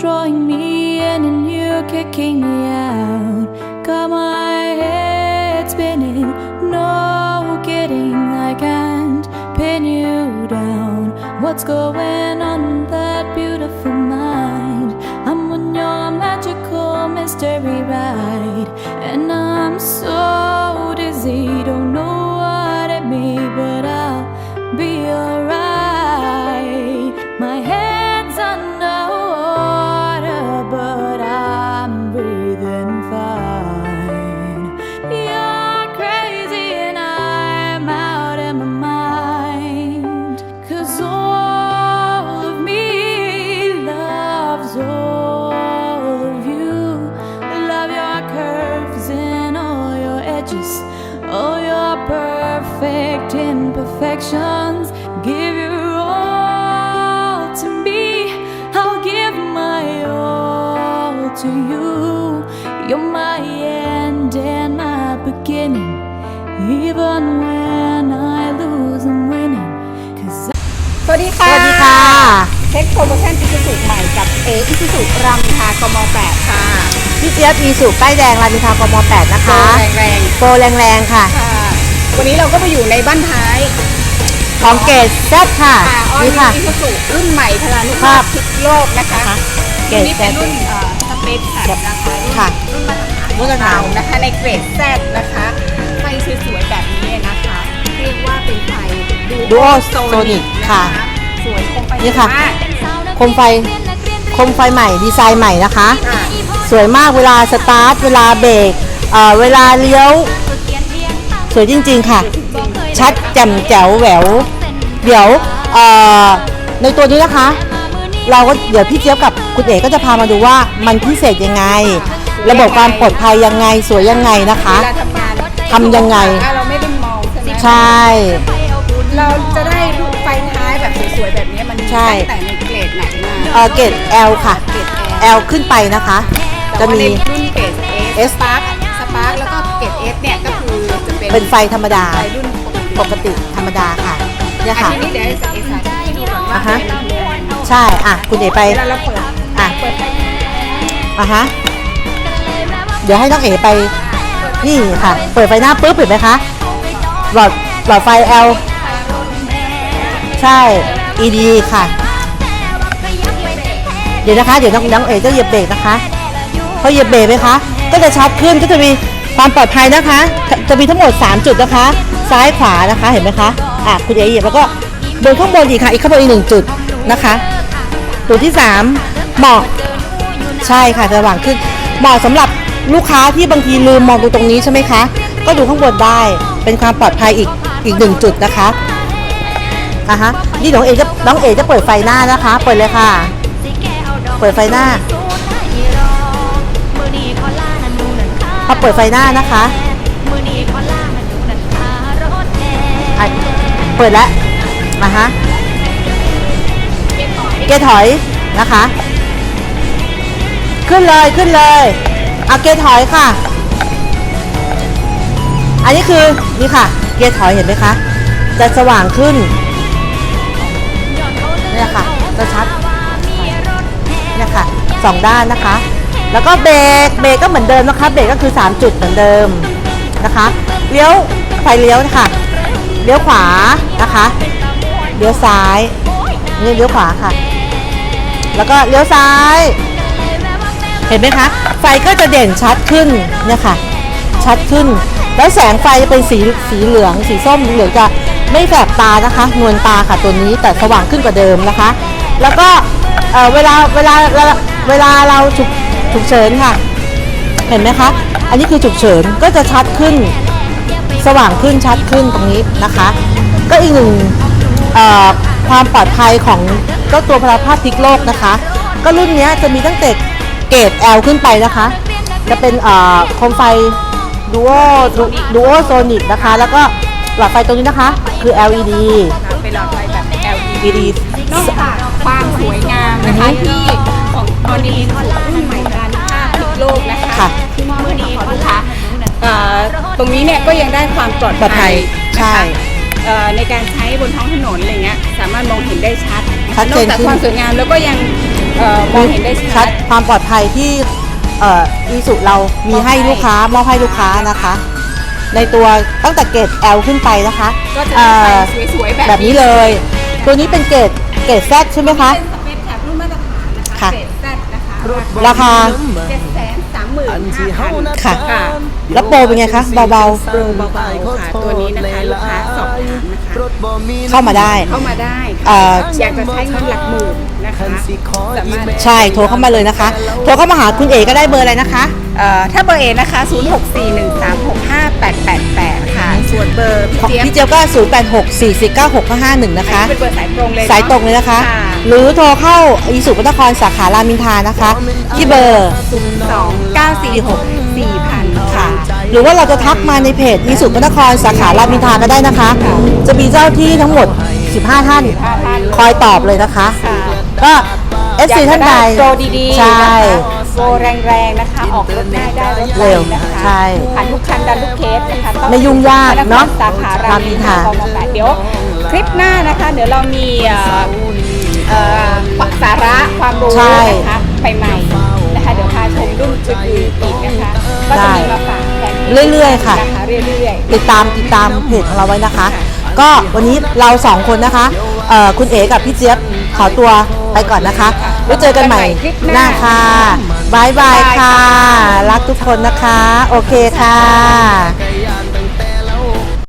drawing me in and you kicking me out. Got my head spinning, no kidding, I can't pin you down. What's going on imperfections. Give your all to me. I'll give my all to you. You're my end and my beginning. Even when I lose, I'm winning. Cause สวัสดีสค่ะวัสดีค่ะเช็คโปรโมชั่นอิซูซูใหม่กับเออิซูซูรามอินทรากม8ค่ะพี่เจี๊ยบมีสูบป้ายแดงรามอินทรากม8นะคะแรงโปรแรงๆค่ะ ๆค่ะ วันนี้เราก็มาอยู่ในบ้านท้ายของเกตแซดค่ะค่ะออนี่นิค่ะ อิซูซูรุ่นใหม่พลานุภาพพลิกโลกนะคะเกรุ่นตนี้แซเป็นดรุ่นเอ่อสเปซค่ะนะคะค่ะรุ่นมาตรฐานมาตรฐานนะคะในเกรดแซดนะคะไฟสวยๆแบบนี้นะคะ เรียกว่าเป็นไฟ Duo Sonic Sonic นค่ะสวยคงไปนี่ค่ะ มากโคมไฟโคมไฟใหม่ดีไซน์ใหม่นะคะ ค่ะ สวยมากเวลาสตาร์ทเวลาเบรกเอ่อเวลาเลี้ยว สวยจริง ๆ ค่ะ ชัดแจ่มแจ๋วแหวว เดี๋ยวเอ่อในตัวนี้นะคะ เราก็เดี๋ยวพี่เจี๊ยบกับคุณเอกก็จะพามาดูว่ามันพิเศษยังไง ระบบความปลอดภัยยังไงสวยยังไงนะคะเวลาทำงานทำยังไงเราไม่ได้มองใช่ไหมใช่ เราจะได้รูปไฟท้ายแบบสวยๆแบบนี้มันมีใช่ตั้งแต่ในเกรดไหนมาเอ่อเกรด L ค่ะเกรด L ขึ้นไปนะคะแต่จะว่ามีในรุ่นเกรด S S สปา เป็นเป็นไฟธรรมดา ไฟรุ่นปกติปกติธรรมดาค่ะ เนี่ยอัค่ะนนี้เดี๋ยวเอสาธิตให้ดูก่อนว่าอ่าฮะไฟมันคืออะไรใช่ อะ คุณเอกไป เวลาเราเปิดอะ เปิดไฟอะฮะ เดี๋ยวให้น้องเอ๋ไป นี่ค่ะ เปิดไฟหน้าปุ๊บเห็นไหมคะ หลอด หลอดไฟ L ใช่ ED ค่ะ เดี๋ยวนะคะ เดี๋ยวน้องน้องเอ๋จะเหยียบเบรกนะคะ พอเหยียบเบรกไหมคะ ก็จะชัดขึ้น ก็จะมี ความปลอดภัยนะคะ จะมีทั้งหมด 3 จุดนะคะ ซ้ายขวานะคะเห็นไหมคะอะคุณเอเหยียบแล้วก็บนข้างบนอีกค่ะอีกข้างบนอีกหนึ่งจุดนะคะตัวที่สามเหมาะใช่ค่ะจะสว่างขึ้นเหมาะสำหรับลูกค้าที่บางทีลืมมองดูตรงนี้ใช่ไหมคะ ก็ดูข้างบนได้เป็นความปลอดภัยอีกอีกหนึ่งจุดนะคะอะฮะนี่น้องเอจะน้องเอจะเปิดไฟหน้านะคะ เปิดเลยค่ะ เปิดไฟหน้า พอเปิดไฟหน้านะคะอะเปิดแล้วมาฮะเกียร์ถอยนะคะ ขึ้นเลยขึ้นเลยเอาเกียร์ถอยค่ะ อันนี้คือนี่ค่ะ เกียร์ถอยเห็นไหมคะ จะสว่างขึ้นเนี่ยค่ะจะชัดเนี่ยค่ะสองด้านนะคะ แล้วก็เบรกเบรกก็เหมือนเดิมนะคะเบรกก็คือ 3 จุดเหมือนเดิมนะคะเลี้ยวไฟเลี้ยวนะคะเลี้ยวขวานะคะเลี้ยวซ้ายนี่เลี้ยวขวาค่ะ แล้วก็เลี้ยวซ้าย เห็นไหมคะไฟก็จะเด่นชัดขึ้นเนี่ยค่ะชัดขึ้น แล้วแสงไฟจะเป็นสีสีเหลือง สีส้มเหลืองจะไม่แสบตานะคะ นวลตาค่ะตัวนี้แต่สว่างขึ้นกว่าเดิมนะคะ แล้วก็เอ่อเวลาเวลา เวลาเวลาเราฉุกฉุกเฉินค่ะ เห็นไหมคะ อันนี้คือฉุกเฉินก็จะชัดขึ้น สว่างขึ้นชัดขึ้นตรงนี้นะคะ ก็อีกหนึ่งเอ่อความปลอดภัยของเจ้าตัวพลาภาพพลิกโลกนะคะ ก็รุ่นเนี้ยจะมีตั้งแต่เกรด L ขึ้นไปนะคะ จะเป็นเอ่อโคมไฟดูโอดูโอโซนิกนะคะ แล้วก็หลอดไฟตรงนี้นะคะ คือ LED เป็นหลอดไฟแบบ LED LED นอกจากความสวยงามนะคะที่ ของตอนนี้รุ่นใหม่พลานุภาพพลิกโลกนะคะค่ะ ที่มอบให้กับลูกค้าเอ่อตรงนี้เนี่ยก็ยังได้ความปลอดปลอดภัภัยยนะคะใช่เอ่อในการใช้บนท้องถนนอะไรเงี้ยสามารถมองเห็นได้ชัดชัดนเจอกนจากขึ้น ความสวยงามแล้วก็ยังเอ่อมองเห็นได้ชัดความปลอดภัยที่เอ่ออีสุเรามีให้ลูกค้ามอบให้ลูกค้านะคะ ในตัวตั้งแต่เกรด L ขึ้นไปนะคะก็จะเอ่ได้อไฟสวยๆแบบแบบนี้เลย ตัวนี้เป็นเกรดเกรด Z ใช่ไหมคะ เป็น ราคา เจ็ดแสนสามหมื่นห้าพันค่ะ ค่ะแล้วโปรเป็นไงคะเบาโปรเบาๆค่ะตัวนี้นะคะลูกค้าสอบถามนะคะๆ เข้ามาได้เข้ามาได้เอ่ค่ะอ อยากจะใช้เงินหลักหมื่น นะคะสามารถใช่โทรเข้ามาเลยนะคะ โทรเข้ามาหาคุณเอก็ได้เบอร์อะไรนะคะ เอ่อถ้าเบอร์เอนะคะ 0641365888 ค่ะ ส่วนเบอร์พี่เจี๊ยบพี่เจียวก็ 0 8 6 4 4 9 6 5 5 1นะคะ เป็นเบอร์สายตรงเลยเนอะสายตรงเลยนะคะ ค่ะ หรือโทรเข้าอีสุพนครสาขารามอินทรานะคะ ที่เบอร์ 2 946 4,000 ค่ะ หรือว่าเราจะทักมาในเพจอีสุพนครสาขารามอินทราก็ได้นะคะ จะมีเจ้าที่ทั้งหมด 15 ท่าน15ท่านคอยตอบเลยนะคะ ค่ะ ก็เอฟซีท่านใดโปรดีๆใช่ นะคะโปรแรงๆนะคะ ออกรถได้ได้รถไวเร็วนะคะใช่ผ่านทุกคันดันทุกเคสนะคะต้องไม่ยุ่งยากเนอะสาขารามอินทรารามอินทรากมแปดเดี๋ยวคลิปหน้านะคะ เดี๋ยวเรามีเอ่อเอ่อสาระความรู้ใช่นะคะไปใหม่นะคะ เดี๋ยวพาชมรุ่นอื่นๆอีกนะคะ ก็จะมีมาฝากแทนเรื่อยๆค่ะ นะคะเรื่อยๆติดตามติดตามเพจของเราไว้นะคะ ก็วันนี้เราสองคนนะคะเอ่อคุณเอ๋กับพี่เจี๊ยบขอตัว ไปก่อนนะคะไว้เจอกันใหม่หน้าค่ะบายบายค่ะ รักทุกคนนะคะ โอเคค่ะ